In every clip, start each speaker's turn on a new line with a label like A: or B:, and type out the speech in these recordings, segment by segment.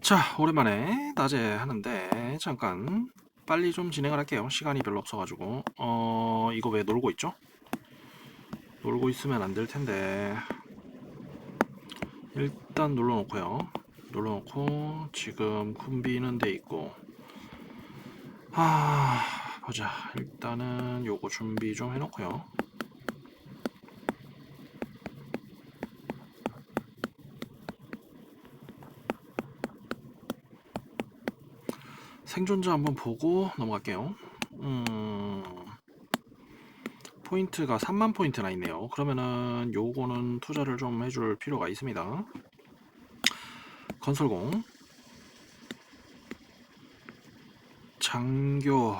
A: 자, 오랜만에 낮에 하는데 잠깐 빨리 좀 진행을 할게요. 시간이 별로 없어가지고 어 이거 왜 놀고 있죠? 놀고 있으면 안 될 텐데 일단 눌러놓고요. 눌러놓고 지금 쿰비는 돼 있고 아 보자. 일단은 요거 준비 좀 해놓고요. 생존자 한번 보고 넘어갈게요. 음, 포인트가 3만 포인트나 있네요. 그러면은 요거는 투자를 좀 해줄 필요가 있습니다. 건설공 장교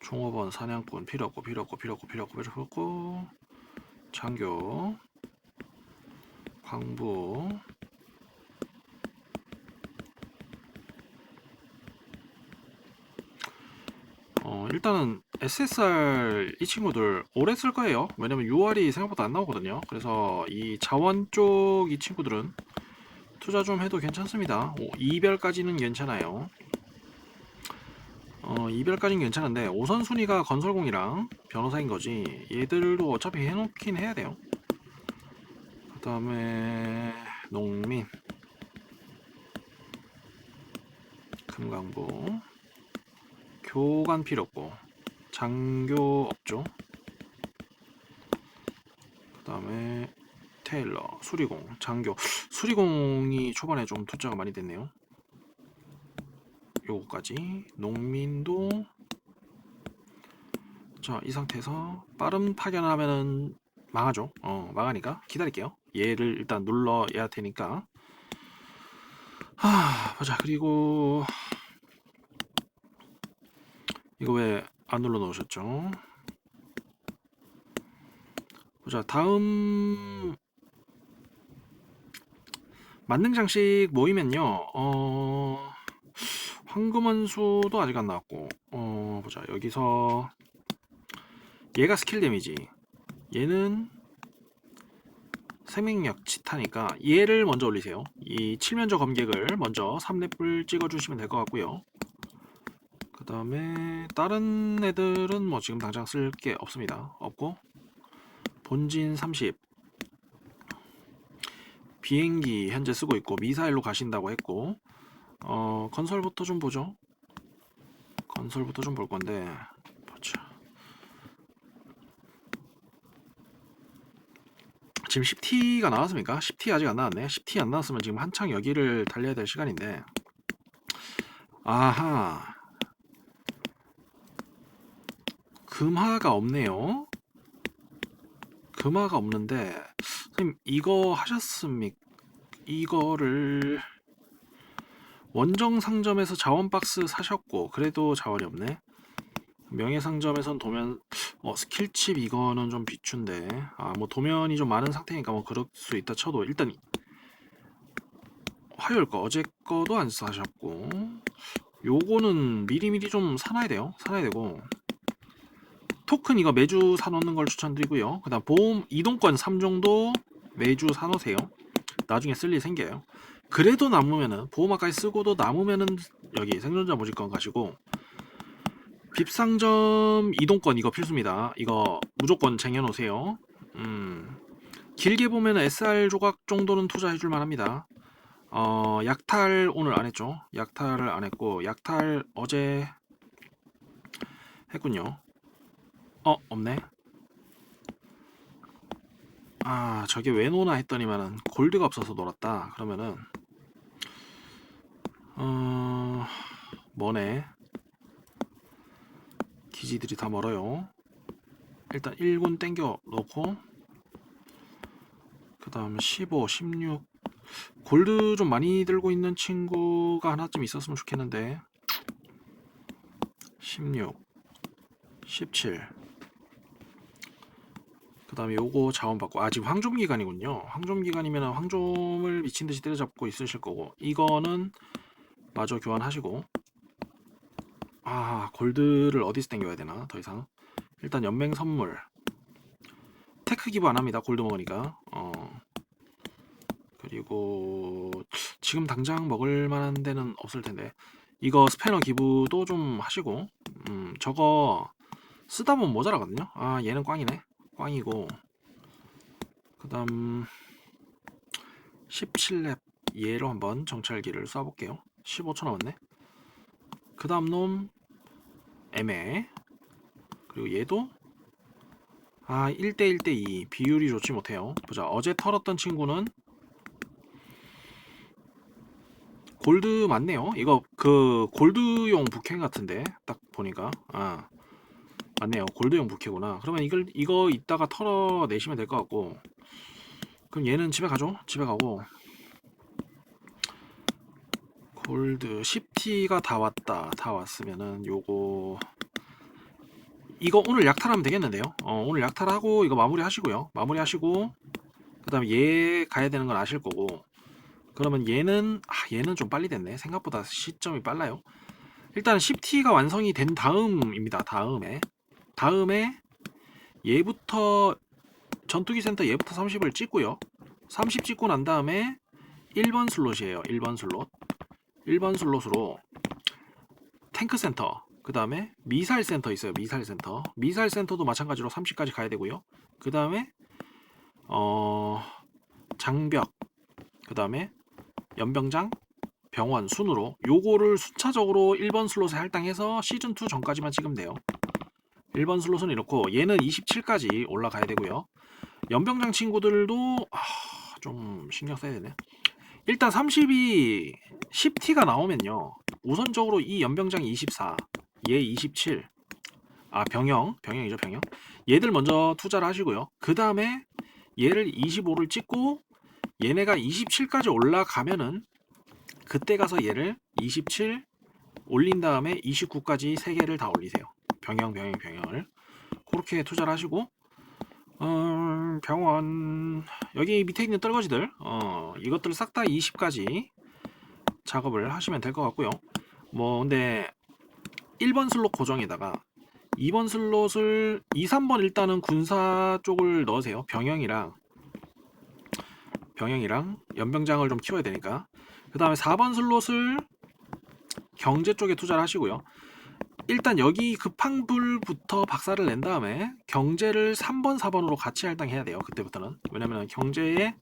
A: 종업원 사냥꾼 필요 없고 필요 없고 필요 없고 필요 없고 필요 없고 장교 광부 어, 일단은 SSR 이 친구들 오래 쓸 거예요. 왜냐면 6월이 생각보다 안 나오거든요. 그래서 이 자원 쪽 이 친구들은 투자 좀 해도 괜찮습니다. 오, 2별까지는 괜찮아요. 어, 2별까지는 괜찮은데 5선 순위가 건설공이랑 변호사인 거지. 얘들도 어차피 해놓긴 해야 돼요. 그 다음에 농민 금강부 교관 필요 없고 장교 없죠. 그 다음에 테일러, 수리공, 장교. 수리공이 초반에 좀 투자가 많이 됐네요. 요거까지 농민도 자 이 상태에서 빠른 파견하면은 망하죠. 어 망하니까 기다릴게요. 얘를 일단 눌러야 할 테니까. 하 보자 그리고 이거 왜 안 눌러 놓으셨죠? 보자 다음. 만능 장식 모이면요. 어 황금원수도 아직 안 나왔고 어 보자 여기서 얘가 스킬 데미지. 얘는 생명력 치타니까 얘를 먼저 올리세요. 이 칠면조 검객을 먼저 3렙을 찍어 주시면 될 것 같고요. 그 다음에 다른 애들은 뭐 지금 당장 쓸 게 없습니다. 없고 본진 30 비행기 현재 쓰고 있고 미사일로 가신다고 했고 어 건설부터 좀 보죠. 건설부터 좀 볼 건데 보자. 지금 10T가 나왔습니까? 10T 아직 안 나왔네. 10T 안 나왔으면 지금 한창 여기를 달려야 될 시간인데 아하 금화가 없네요. 금화가 없는데 선생님 이거 하셨습니까? 이거를 원정 상점에서 자원 박스 사셨고 그래도 자원이 없네. 명예 상점에선 도면 어 스킬칩 이거는 좀 비춘데 아 뭐 도면이 좀 많은 상태니까 뭐 그럴 수 있다 쳐도 일단 화요일 거 어제 거도 안 사셨고 요거는 미리미리 좀 사놔야 돼요. 사놔야 되고 토큰 이거 매주 사놓는 걸 추천드리고요. 그 다음 보험 이동권 3정도 매주 사놓으세요. 나중에 쓸 일 생겨요. 그래도 남으면은 보호막까지 쓰고도 남으면은 여기 생존자 모집권 가시고 빕상점 이동권 이거 필수입니다. 이거 무조건 쟁여놓으세요. 음, 길게 보면 SR 조각 정도는 투자해줄 만합니다. 어, 약탈 오늘 안 했죠. 약탈을 안 했고 약탈 어제 했군요. 어 없네. 아 저게 왜 노나 했더니만은 골드가 없어서 놀았다. 그러면은 어 뭐네. 기지들이 다 멀어요. 일단 1군 땡겨 놓고 그 다음 15, 16 골드 좀 많이 들고 있는 친구가 하나쯤 있었으면 좋겠는데. 16 17 그 다음에 요거 자원받고 아 지금 황좀 기간이군요. 황좀 기간이면 황좀을 미친듯이 때려잡고 있으실 거고 이거는 마저 교환하시고. 아 골드를 어디서 땡겨야 되나 더 이상? 일단 연맹 선물. 테크 기부 안 합니다 골드 먹으니까. 어. 그리고 지금 당장 먹을 만한 데는 없을 텐데. 이거 스패너 기부도 좀 하시고 음 저거 쓰다 보면 모자라거든요? 아 얘는 꽝이네 꽝이고 그 다음 17렙 얘로 한번 정찰기를 쏴볼게요. 15초 남았네. 그 다음 놈 애매. 그리고 얘도 아 1대1대2 비율이 좋지 못해요. 보자. 어제 털었던 친구는 골드 맞네요. 이거 그 골드용 부캐 같은데 딱 보니까. 아 맞네요. 골드용 부캐구나. 그러면 이걸 이거 이따가 털어내시면 될 것 같고. 그럼 얘는 집에 가죠? 집에 가고. 골드 10T가 다 왔다. 다 왔으면은 요거 이거 오늘 약탈하면 되겠는데요? 어, 오늘 약탈하고 이거 마무리 하시고요. 마무리 하시고 그 다음에 얘 가야 되는 건 아실 거고. 그러면 얘는 아 얘는 좀 빨리 됐네. 생각보다 시점이 빨라요. 일단 10T가 완성이 된 다음입니다. 다음에 다음에 얘부터 전투기 센터 얘부터 30을 찍고요. 30 찍고 난 다음에 1번 슬롯이에요. 1번 슬롯. 1번 슬롯으로 탱크 센터 그 다음에 미사일 센터 있어요. 미사일 센터. 미사일 센터도 마찬가지로 30까지 가야 되고요. 그 다음에 어 장벽 그 다음에 연병장 병원 순으로 요거를 순차적으로 1번 슬롯에 할당해서 시즌2 전까지만 찍으면 돼요 1번 슬롯은 이렇고 얘는 27까지 올라가야 되고요 연병장 친구들도 아, 좀 신경 써야 되네 일단 30이 10T가 나오면요 우선적으로 이 연병장이 24 얘 27. 아, 병영. 병영이죠, 병영. 얘들 먼저 투자를 하시고요. 그 다음에 얘를 25를 찍고 얘네가 27까지 올라가면은 그때 가서 얘를 27 올린 다음에 29까지 3개를 다 올리세요. 병영, 병영, 병영을. 그렇게 투자를 하시고 어, 병원 여기 밑에 있는 떨거지들 어, 이것들 싹다 20까지 작업을 하시면 될 것 같고요. 뭐 근데 1번 슬롯 고정에다가 2번 슬롯을 2, 3번 일단은 군사 쪽을 넣으세요. 병영이랑 병영이랑 연병장을 좀 키워야 되니까. 그 다음에 4번 슬롯을 경제 쪽에 투자를 하시고요. 일단 여기 급한 불부터 박살을 낸 다음에 경제를 3번, 4번으로 같이 할당해야 돼요. 그때부터는. 왜냐면 경제에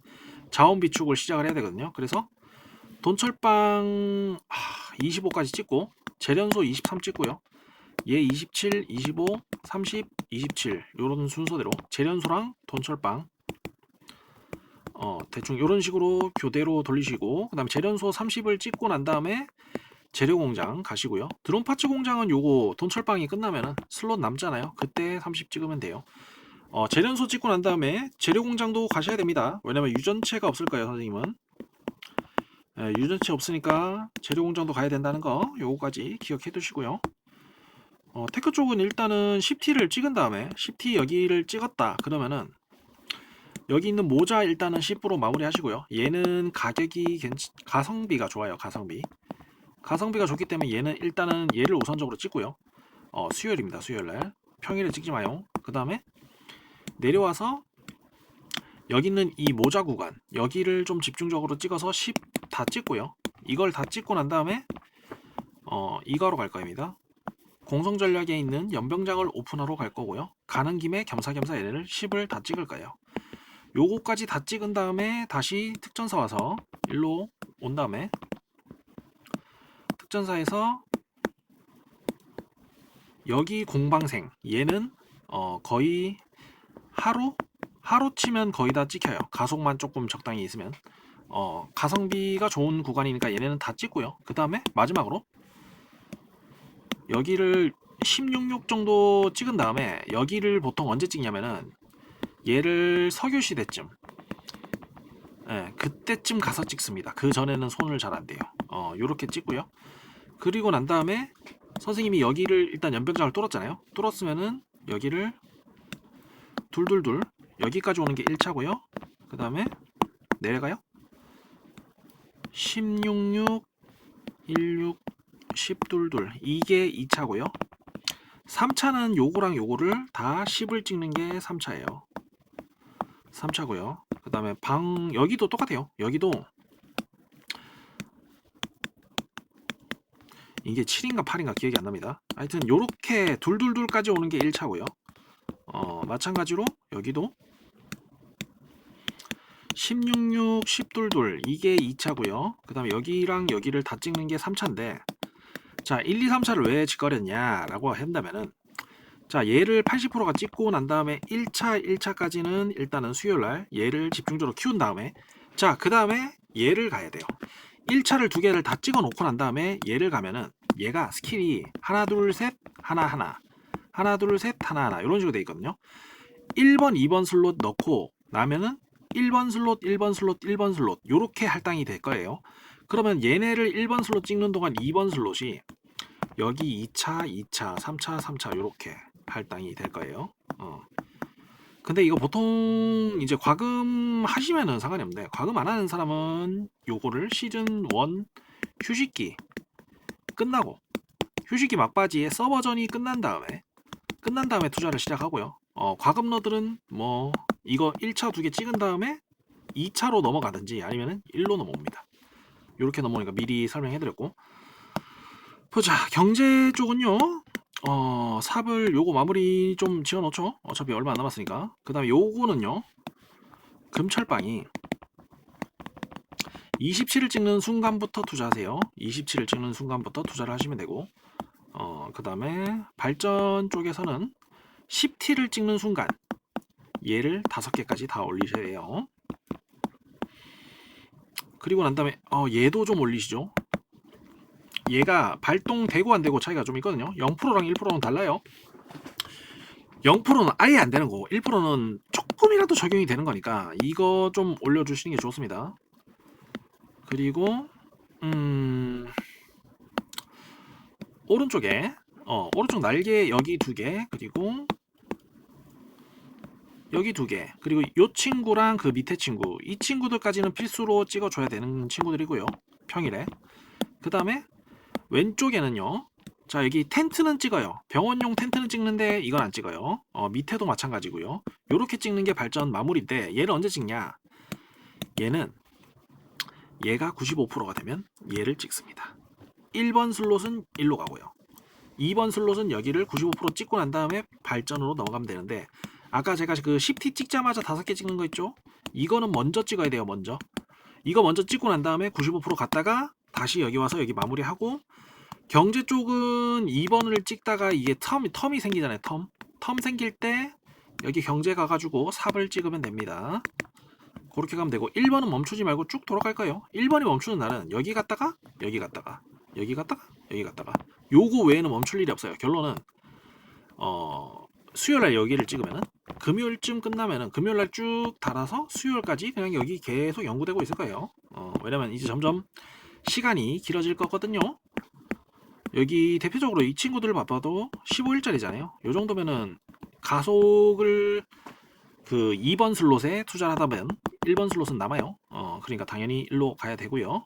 A: 자원 비축을 시작을 해야 되거든요. 그래서 돈철빵 25까지 찍고 재련소 23 찍고요. 얘 27, 25, 30, 27 요런 순서대로 재련소랑 돈철빵 어 대충 요런 식으로 교대로 돌리시고 그 다음에 재련소 30을 찍고 난 다음에 재료 공장 가시고요. 드론 파츠 공장은 요거 돈철빵이 끝나면은 슬롯 남잖아요. 그때 30 찍으면 돼요. 어, 재련소 찍고 난 다음에 재료 공장도 가셔야 됩니다. 왜냐면 유전체가 없을 거예요, 선생님은. 예, 유전체 없으니까 재료 공장도 가야 된다는 거 요거까지 기억해 두시고요. 어, 테크 쪽은 일단은 10T를 찍은 다음에 10T 여기를 찍었다 그러면은 여기 있는 모자 일단은 10으로 마무리 하시고요. 얘는 가격이 괜 가성비가 좋아요. 가성비. 가성비가 좋기 때문에 얘는 일단은 얘를 우선적으로 찍고요. 어, 수요일입니다. 수요일 날. 평일에 찍지 마요. 그 다음에 내려와서 여기 있는 이 모자 구간 여기를 좀 집중적으로 찍어서 10 다 찍고요. 이걸 다 찍고 난 다음에 어, 이거로 갈 겁니다. 공성 전략에 있는 연병장을 오픈하러 갈 거고요. 가는 김에 겸사겸사 얘네를 10을 다 찍을 거예요. 요거까지 다 찍은 다음에 다시 특전사 와서 일로 온 다음에 특전사에서 여기 공방생 얘는 어 거의 하루 하루 치면 거의 다 찍혀요. 가속만 조금 적당히 있으면 어 가성비가 좋은 구간이니까 얘네는 다 찍고요. 그 다음에 마지막으로 여기를 16육 정도 찍은 다음에 여기를 보통 언제 찍냐면은 얘를 석유시대쯤 예, 그때쯤 가서 찍습니다. 그 전에는 손을 잘안 대요. 어, 요렇게 찍고요. 그리고 난 다음에 선생님이 여기를 일단 연병장을 뚫었잖아요. 뚫었으면은 여기를 둘둘둘 여기까지 오는 게 1차고요. 그 다음에 내려가요. 16, 16, 10 둘둘 이게 2차고요. 3차는 요거랑 요거를 다 10을 찍는 게 3차예요. 3차고요. 그그 다음에 방 여기도 똑같아요. 여기도 이게 7인가 8인가 기억이 안 납니다. 하여튼 요렇게 둘둘둘까지 오는 게 1차고요. 어, 마찬가지로 여기도 166, 10둘둘 이게 2차고요. 그 다음에 여기랑 여기를 다 찍는 게 3차인데 자 1, 2, 3차를 왜 짓거렸냐라고 한다면은 자 얘를 80%가 찍고 난 다음에 1차, 1차까지는 일단은 수요일날 얘를 집중적으로 키운 다음에 자 그 다음에 얘를 가야 돼요. 1차를 두 개를 다 찍어 놓고 난 다음에 얘를 가면은 얘가 스킬이 하나 둘 셋 하나 하나 하나 둘 셋 하나 하나 이런 식으로 돼 있거든요. 1번 2번 슬롯 넣고 나면은 1번 슬롯 1번 슬롯 1번 슬롯 요렇게 할당이 될 거예요. 그러면 얘네를 1번 슬롯 찍는 동안 2번 슬롯이 여기 2차 2차 3차 3차 요렇게 할당이 될 거예요. 어. 근데 이거 보통 이제 과금 하시면은 상관이 없는데 과금 안 하는 사람은 요거를 시즌 1 휴식기 끝나고 휴식기 막바지에 서버전이 끝난 다음에 끝난 다음에 투자를 시작하고요. 어, 과금러들은 뭐 이거 1차 두 개 찍은 다음에 2차로 넘어가든지 아니면은 1로 넘어옵니다. 이렇게 넘어오니까 미리 설명해드렸고 보자 경제 쪽은요 어 삽을 요거 마무리 좀 지어 놓죠? 어차피 얼마 안 남았으니까. 그 다음에 요거는요 금철빵이 27을 찍는 순간부터 투자하세요. 27을 찍는 순간부터 투자를 하시면 되고 어 그 다음에 발전 쪽에서는 10T를 찍는 순간 얘를 5개까지 다 올리셔야 돼요. 그리고 난 다음에 어 얘도 좀 올리시죠 얘가 발동되고 안 되고 차이가 좀 있거든요. 0%랑 1%는 달라요. 0%는 아예 안 되는 거고 1%는 조금이라도 적용이 되는 거니까 이거 좀 올려주시는 게 좋습니다. 그리고 음 오른쪽에 어 오른쪽 날개 여기 두 개 그리고 여기 두 개 그리고 이 친구랑 그 밑에 친구 이 친구들까지는 필수로 찍어줘야 되는 친구들이고요 평일에 그 다음에 왼쪽에는요. 자 여기 텐트는 찍어요. 병원용 텐트는 찍는데 이건 안 찍어요. 어, 밑에도 마찬가지고요. 이렇게 찍는 게 발전 마무리인데 얘를 언제 찍냐? 얘는 얘가 95%가 되면 얘를 찍습니다. 1번 슬롯은 1로 가고요. 2번 슬롯은 여기를 95% 찍고 난 다음에 발전으로 넘어가면 되는데 아까 제가 그 10T 찍자마자 5개 찍는 거 있죠? 이거는 먼저 찍어야 돼요. 먼저. 이거 먼저 찍고 난 다음에 95% 갔다가 다시 여기 와서 여기 마무리하고 경제 쪽은 2번을 찍다가 이게 텀이 텀이 생기잖아요. 텀. 텀 생길 때 여기 경제 가가지고 삽을 찍으면 됩니다. 그렇게 가면 되고 1번은 멈추지 말고 쭉 돌아갈 거예요. 1번이 멈추는 날은 여기 갔다가 여기 갔다가 여기 갔다가 여기 갔다가 요거 외에는 멈출 일이 없어요. 결론은 어 수요일날 여기를 찍으면은 금요일쯤 끝나면은 금요일날 쭉 달아서 수요일까지 그냥 여기 계속 연구되고 있을 거예요. 어, 왜냐면 이제 점점 시간이 길어질 거거든요. 여기 대표적으로 이 친구들을 봐봐도 15일짜리잖아요. 요 정도면은 가속을 그 2번 슬롯에 투자를 하다 보면 1번 슬롯은 남아요. 어, 그러니까 당연히 1로 가야 되고요.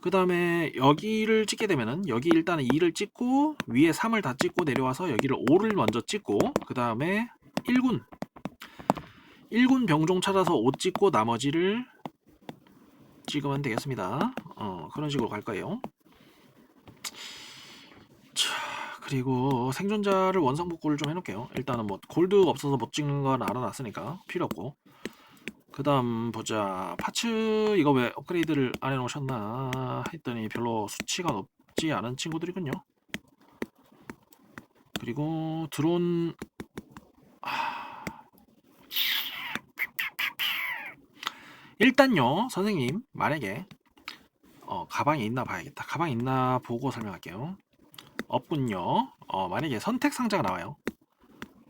A: 그 다음에 여기를 찍게 되면은 여기 일단은 2를 찍고 위에 3을 다 찍고 내려와서 여기를 5를 먼저 찍고 그 다음에 1군 1군 병종 찾아서 5 찍고 나머지를 찍으면 되겠습니다. 어, 그런 식으로 갈 거예요. 자, 그리고 생존자를 원상 복구를 좀 해놓을게요. 일단은 뭐 골드 없어서 못 찍는 건 알아놨으니까 필요 없고. 그 다음 보자 파츠 이거 왜 업그레이드를 안 해놓으셨나 했더니 별로 수치가 높지 않은 친구들이군요. 그리고 드론 일단요 선생님 만약에 어, 가방에 있나 봐야겠다. 가방에 있나 보고 설명할게요. 없군요. 어, 만약에 선택 상자가 나와요.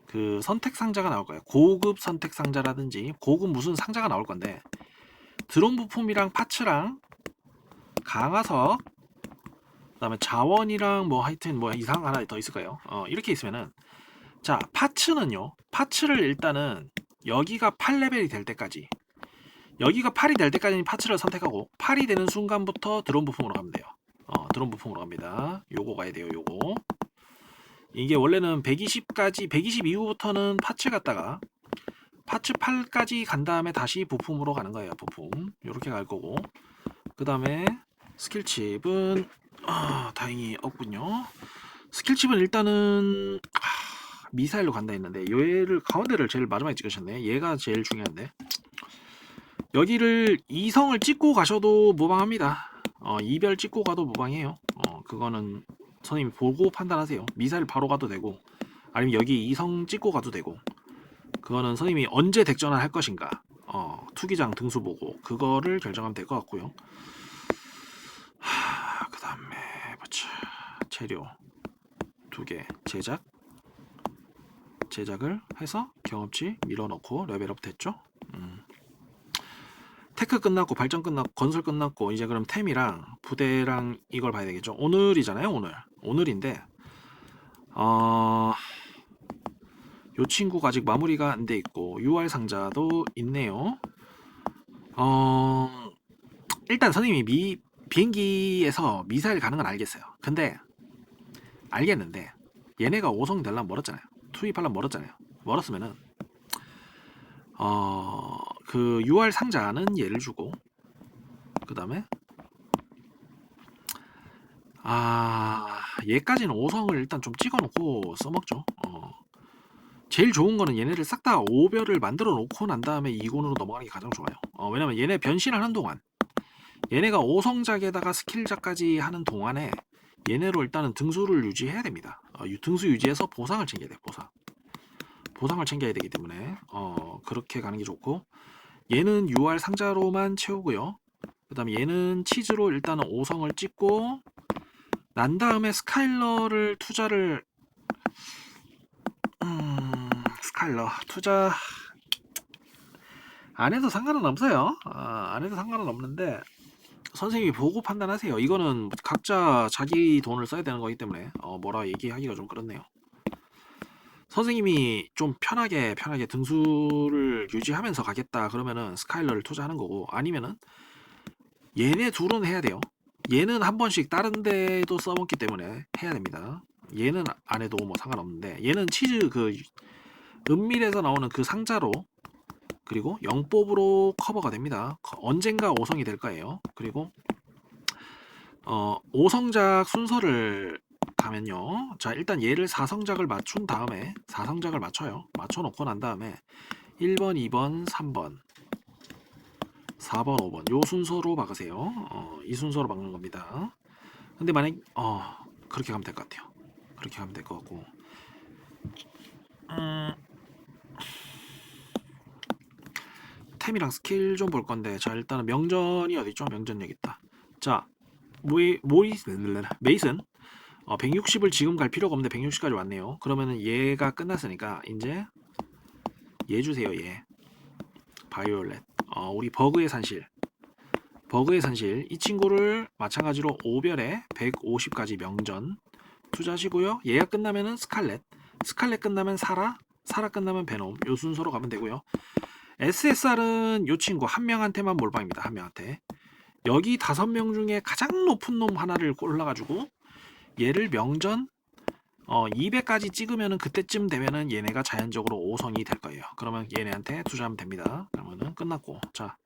A: 그 선택 상자가 나올 거예요. 고급 선택 상자라든지 고급 무슨 상자가 나올 건데 드론 부품이랑 파츠랑 강화석 그다음에 자원이랑 뭐 하여튼 뭐 이상 하나 더 있을 거예요. 어, 이렇게 있으면은 자 파츠는요. 파츠를 일단은 여기가 8레벨이 될 때까지 여기가 8이 될 때까지는 파츠를 선택하고 8이 되는 순간부터 드론 부품으로 가면 돼요. 어, 드론 부품으로 갑니다. 요거 가야 돼요. 요거. 이게 원래는 120까지 120 이후부터는 파츠 갖다가 파츠 8까지 간 다음에 다시 부품으로 가는 거예요. 부품. 이렇게 갈 거고. 그 다음에 스킬칩은 아, 다행히 없군요. 스킬칩은 일단은 아, 미사일로 간다 했는데 얘를 가운데를 제일 마지막에 찍으셨네. 얘가 제일 중요한데. 여기를 이성을 찍고 가셔도 무방합니다. 어, 이별 찍고 가도 무방해요. 어, 그거는 선생님이 보고 판단하세요. 미사일 바로 가도 되고 아니면 여기 이성 찍고 가도 되고 그거는 선생님이 언제 덱전을 할 것인가 어, 투기장 등수 보고 그거를 결정하면 될 것 같고요. 하, 그 다음에 보자 재료 두 개 제작 제작을 해서 경험치 밀어넣고 레벨업 됐죠. 음. 테크 끝났고 발전 끝났고 건설 끝났고 이제 그럼 템이랑 부대랑 이걸 봐야 되겠죠. 오늘이잖아요. 오늘 오늘인데 어. 요 친구가 아직 마무리가 안 돼 있고 UR 상자도 있네요. 어 일단 선생님이 미 비행기에서 미사일 가는 건 알겠어요. 근데 알겠는데 얘네가 5성 될란 멀었잖아요. 투입하려면 멀었잖아요. 멀었으면은 어 그 UR 상자는 얘를 주고 그 다음에 아 얘까지는 5성을 일단 좀 찍어놓고 써먹죠. 어. 제일 좋은 거는 얘네를 싹다 오별을 만들어 놓고 난 다음에 2군으로 넘어가는 게 가장 좋아요. 어, 왜냐면 얘네 변신하는 동안 얘네가 5성작에다가 스킬작까지 하는 동안에 얘네로 일단은 등수를 유지해야 됩니다. 어, 유- 등수 유지해서 보상을 챙겨야 돼. 보상. 보상을 챙겨야 되기 때문에 어, 그렇게 가는 게 좋고 얘는 UR 상자로만 채우고요. 그 다음에 얘는 치즈로 일단은 5성을 찍고 난 다음에 스카일러를 투자를 음, 스카일러 투자 안 해도 상관은 없어요. 아, 안 해도 상관은 없는데 선생님이 보고 판단하세요. 이거는 각자 자기 돈을 써야 되는 거기 때문에 어, 뭐라 얘기하기가 좀 그렇네요. 선생님이 좀 편하게 편하게 등수를 유지하면서 가겠다 그러면은 스카일러를 투자하는 거고 아니면은 얘네 둘은 해야 돼요. 얘는 한 번씩 다른 데도 써먹기 때문에 해야 됩니다. 얘는 안 해도 뭐 상관없는데 얘는 치즈 그 은밀에서 나오는 그 상자로 그리고 영법으로 커버가 됩니다. 커- 언젠가 5성이 될 거예요. 그리고 어 5성작 순서를 가면요. 자, 일단 얘를 4성작을 맞춘 다음에 4성작을 맞춰요. 맞춰 놓고 난 다음에 1번, 2번, 3번 4번, 5번 요 순서로 박으세요. 어, 이 순서로 박는 겁니다. 근데 만약 어 그렇게 가면 될 것 같아요. 그렇게 하면 될 것 같고 음, 템이랑 스킬 좀 볼 건데 자 일단은 명전이 어디 있죠? 명전 여기 있다. 자 모이 모이 메이슨 어, 160을 지금 갈 필요가 없는데 160까지 왔네요. 그러면은 얘가 끝났으니까 이제 얘 주세요 얘 바이올렛 어, 우리 버그의 산실 버그의 산실 이 친구를 마찬가지로 5별에 150까지 명전 투자하시고요. 얘가 끝나면은 스칼렛, 스칼렛 끝나면 사라, 사라 끝나면 베놈 요 순서로 가면 되고요. SSR은 요 친구 한 명한테만 몰빵입니다. 한 명한테. 여기 다섯 명 중에 가장 높은 놈 하나를 골라가지고 얘를 명전 어 200까지 찍으면은 그때쯤 되면은 얘네가 자연적으로 5성이 될 거예요. 그러면 얘네한테 투자하면 됩니다. 그러면은 끝났고 자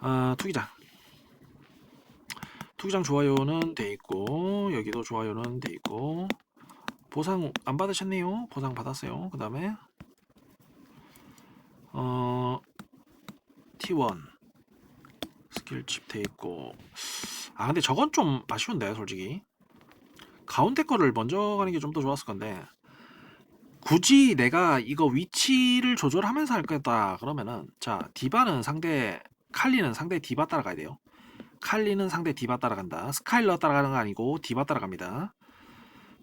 A: 아, 투기장 투기장 좋아요는 돼 있고 여기도 좋아요는 돼 있고 보상 안 받으셨네요. 보상 받았어요. 그 다음에 어 T1 스킬 칩 돼 있고 아 근데 저건 좀 아쉬운데 솔직히 가운데 거를 먼저 가는 게 좀 더 좋았을 건데 굳이 내가 이거 위치를 조절하면서 할 거다 그러면은 자 디바는 상대 칼리는 상대 디바 따라가야 돼요. 칼리는 상대 디바 따라간다. 스카일러 따라가는 거 아니고 디바 따라갑니다.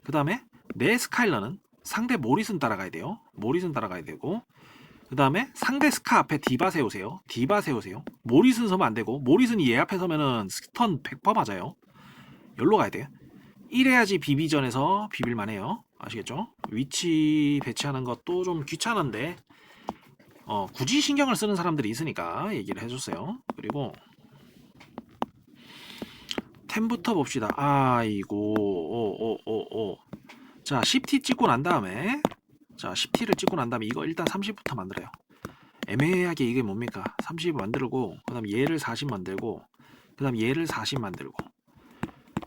A: 그 다음에 내 스카일러는 상대 모리슨 따라가야 돼요. 모리슨 따라가야 되고 그 다음에 상대 스카 앞에 디바 세우세요. 디바 세우세요. 모리슨 서면 안 되고 모리슨이 얘 앞에 서면은 스턴 100% 맞아요. 여기로 가야 돼요. 이래야지 비비전에서 비빌만 해요. 아시겠죠? 위치 배치하는 것도 좀 귀찮은데 어, 굳이 신경을 쓰는 사람들이 있으니까 얘기를 해줬어요. 그리고 템부터 봅시다. 아이고, 오, 오, 오, 오. 자, 10T 찍고 난 다음에, 자, 10T를 찍고 난 다음에 이거 일단 30부터 만들어요. 애매하게 이게 뭡니까 30 만들고 그 다음 얘를 40 만들고 그 다음 얘를 40 만들고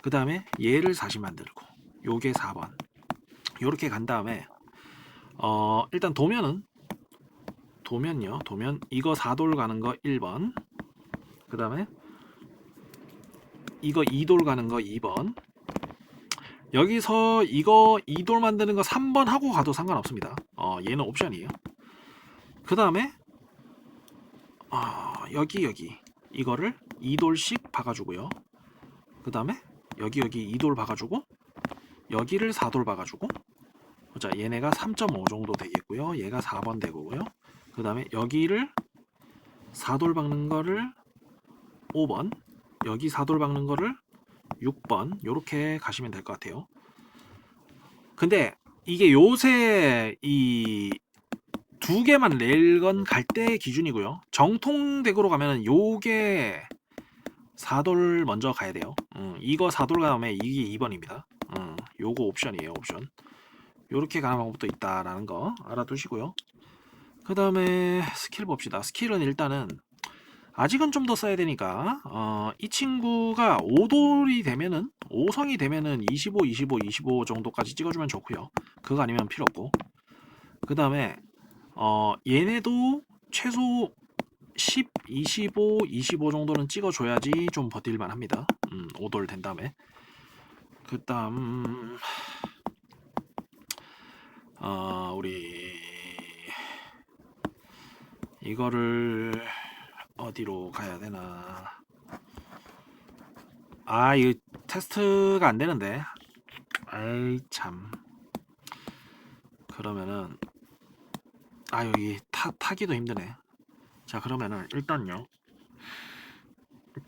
A: 그 다음에 얘를 40 만들고 요게 4번. 요렇게 간 다음에 어 일단 도면은 도면요. 도면 이거 4돌 가는 거 1번. 그 다음에 이거 2돌 가는 거 2번. 여기서 이거 2돌 만드는 거 3번 하고 가도 상관없습니다. 어 얘는 옵션이에요. 그 다음에 아 여기 여기. 이거를 2돌씩 박아주고요. 그 다음에 여기 여기 2돌 박아주고 여기를 4돌 박아주고 자 얘네가 3.5 정도 되겠고요. 얘가 4번 되고요. 그 다음에 여기를 4돌 박는 거를 5번 여기 4돌 박는 거를 6번 요렇게 가시면 될 것 같아요. 근데 이게 요새 이 두 개만 레일건 갈 때 기준이고요. 정통 덱으로 가면은 요게 4돌 먼저 가야 돼요. 음, 이거 4돌 가면 이게 2번입니다. 음, 요거 옵션이에요 옵션. 요렇게 가는 방법도 있다라는 거 알아두시고요. 그 다음에 스킬 봅시다. 스킬은 일단은 아직은 좀 더 써야 되니까 어, 이 친구가 5돌이 되면은 5성이 되면은 25 25 25 정도까지 찍어주면 좋고요. 그거 아니면 필요 없고. 그 다음에 어, 얘네도 최소 10, 25, 25 정도는 찍어줘야지 좀 버틸만 합니다. 음, 5돌 된 다음에. 그 다음, 어, 우리, 이거를 어디로 가야 되나. 아, 이 테스트가 안 되는데. 아이, 참. 그러면은, 아, 여기 타, 타기도 힘드네. 자 그러면은 일단요.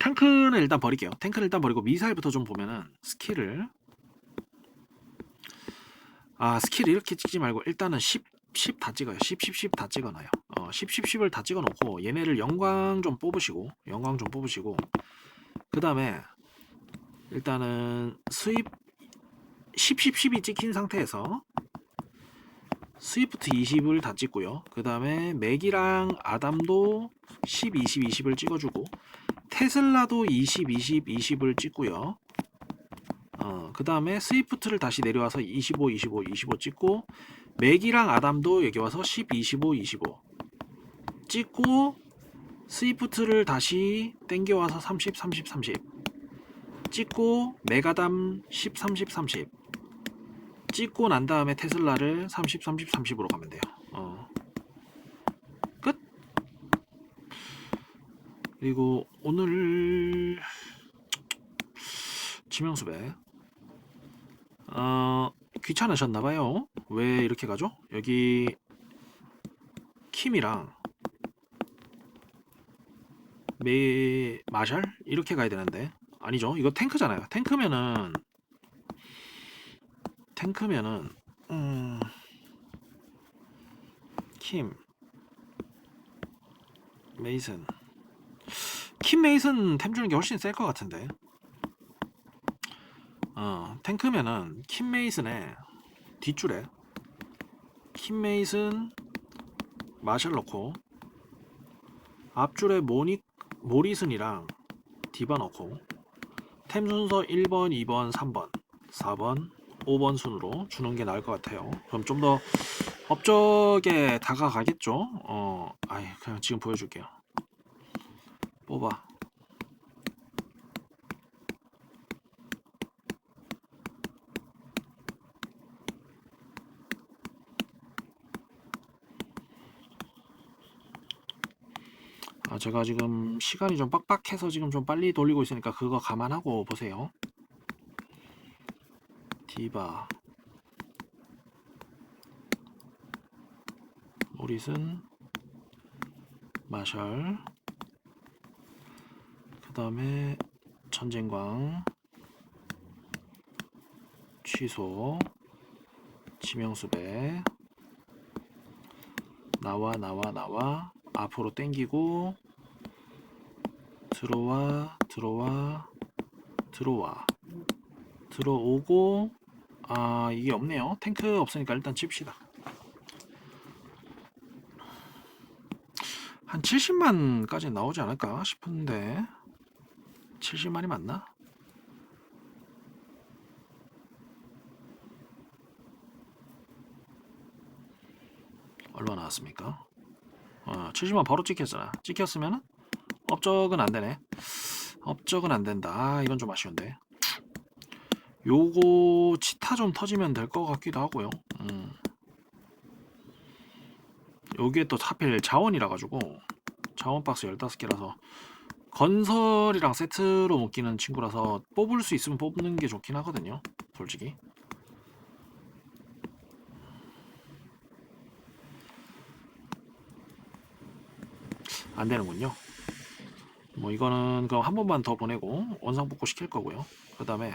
A: 탱크는 일단 버릴게요. 탱크는 일단 버리고 미사일부터 좀 보면은 스킬을. 아 스킬 이렇게 찍지 말고 일단은 10 10 다 찍어요. 10 10 10 다 찍어놔요. 어, 10 10 10을 다 찍어놓고 얘네를 영광 좀 뽑으시고 영광 좀 뽑으시고. 그 다음에 일단은 수입 10 10 10이 찍힌 상태에서 스위프트 20을 다 찍고요. 그 다음에 맥이랑 아담도 10, 20, 20을 찍어주고 테슬라도 20, 20, 20을 찍고요. 어, 그 다음에 스위프트를 다시 내려와서 25, 25, 25 찍고 맥이랑 아담도 여기 와서 10, 25, 25 찍고 스위프트를 다시 땡겨와서 30, 30, 30 찍고 맥아담 10, 30, 30 찍고 난 다음에 테슬라를 30, 30, 30으로 가면 돼요. 어. 끝. 그리고 오늘 지명수배 어, 귀찮으셨나봐요. 왜 이렇게 가죠? 여기 킴이랑 메 마샬 이렇게 가야 되는데 아니죠? 이거 탱크잖아요. 탱크면은 탱크면은 음, 킴 메이슨. 킴 메이슨 템 주는 게 훨씬 셀 것 같은데. 어 탱크면은 킴 메이슨의 뒷줄에 킴 메이슨 마샬 넣고 앞줄에 모니 모리슨이랑 디바 넣고 템 순서 1번, 2번, 3번, 4번, 5번 순으로 주는 게 나을 것 같아요. 그럼 좀 더 업적에 다가가겠죠? 어, 아이, 그냥 지금 보여줄게요. 뽑아. 아, 제가 지금 시간이 좀 빡빡해서 지금 좀 빨리 돌리고 있으니까 그거 감안하고 보세요. 디바. 모릿은 마샬. 그 다음에 전쟁광. 취소. 지명수배. 나와 나와 나와. 앞으로 땡기고. 들어와 들어와 들어와. 들어오고 아 이게 없네요 탱크 없으니까 일단 칩시다 70만까지 나오지 않을까 싶은데 70만이 맞나? 얼마 나왔습니까? 어, 70만 바로 찍혔잖아. 찍혔으면은 업적은 안 되네. 업적은 안 된다. 아, 이건 좀 아쉬운데. 요거 치타 좀 터지면 될 것 같기도 하고요. 음. 여기에 또 하필 자원이라 가지고 자원 박스 15개라서 건설이랑 세트로 묶이는 친구라서 뽑을 수 있으면 뽑는 게 좋긴 하거든요. 솔직히. 안 되는군요. 뭐 이거는 그럼 한 번만 더 보내고 원상 복구 시킬 거고요. 그 다음에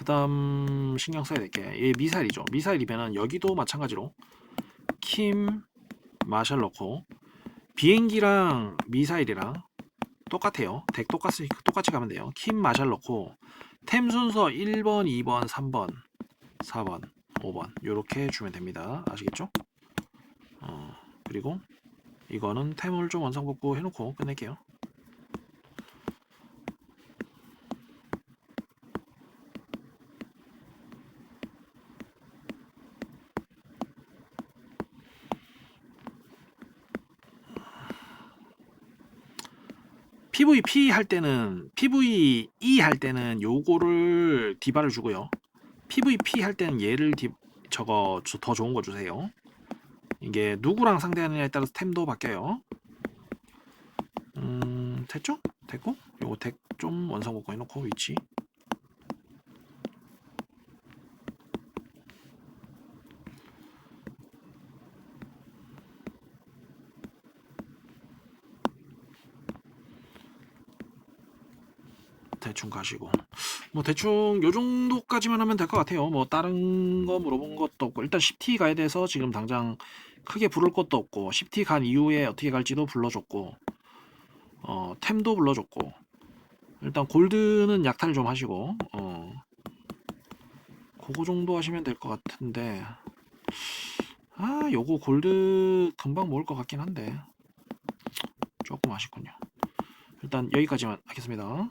A: 그 다음 신경 써야 될 게 얘 미사일이죠. 미사일이면은 여기도 마찬가지로 킴 마샬 넣고 비행기랑 미사일이랑 똑같아요. 덱 똑같이 똑같이 가면 돼요. 킴 마샬 넣고 템 순서 1번, 2번, 3번, 4번, 5번 이렇게 주면 됩니다. 아시겠죠? 어, 그리고 이거는 템을 좀 원상 복구 해놓고 끝낼게요. PVP 할 때는 PVE 할 때는 요거를 디바를 주고요. PVP 할 때는 얘를 디, 저거 주- 더 좋은 거 주세요. 이게 누구랑 상대하느냐에 따라서 템도 바뀌어요. 음, 됐죠? 됐고 요거 덱 좀 원상 복구 해놓고 위치 대충 가시고 뭐 대충 요 정도까지만 하면 될 것 같아요. 뭐 다른 거 물어본 것도 없고 일단 10T 가야 돼서 지금 당장 크게 부를 것도 없고 10T 간 이후에 어떻게 갈지도 불러줬고 어 템도 불러줬고 일단 골드는 약탈 좀 하시고 어 그거 정도 하시면 될 것 같은데 아 요거 골드 금방 모을 것 같긴 한데 조금 아쉽군요. 일단 여기까지만 하겠습니다.